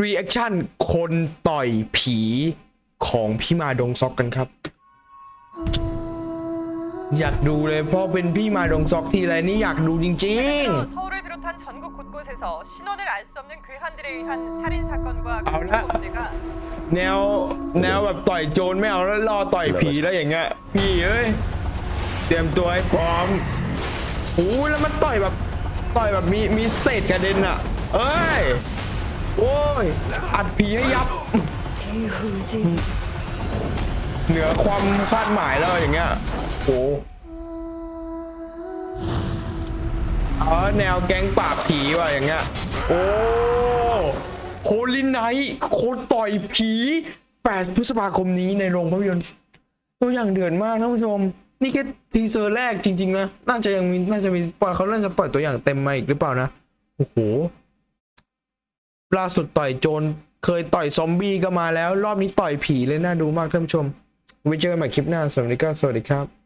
รีแอคชั่นคนต่อยผีของพี่มาดงซอกกันครับ อยากดูเลยเพราะเป็นพี่มาดงซอกทีไรนี่อยากดูจริง 최근에 서울을 비롯한 전국 곳곳에서 신원을 알 수 없는 괴한들에 의한 살인 사건과 아울라. 강도 범죄가 ๆ แนวแนวแบบต่อยโจรไม่เอาแล้วรอต่อยผีแล้วอย่างเงี้ยพี่เอ้ย เตรียมตัวให้พร้อมโอ้ยแล้วมันต่อยแบบต่อยแบบมีมีเศษกระเด็นอ่ะ เอ้ย โอ้ย อัดผีให้ยับที่คือจริงเหนือความคาดหมายแล้วอย่างเงี้ยโอ้เออแนวแก๊งปราบผีว่ะอย่างเงี้ย โอ้โคลินไนท์โคตรต่อยผี 8 พฤษภาคมนี้ในโรงภาพยนตร์ตัวอย่างเดือดมากท่านผู้ชม นี่แค่ทีเซอร์แรกจริง ๆ นะ น่าจะยังมี น่าจะมีปล่อยเขาน่าจะปล่อยตัวอย่างเต็มมาอีกหรือเปล่านะ โอ้โห ล่าสุดต่อยโจรเคยต่อยซอมบี้ก็มาแล้ว รอบนี้ต่อยผีเลยน่าดูมากท่านผู้ชมไว้เจอกันใหม่คลิปหน้าสวัสดีครับสวัสดีครับ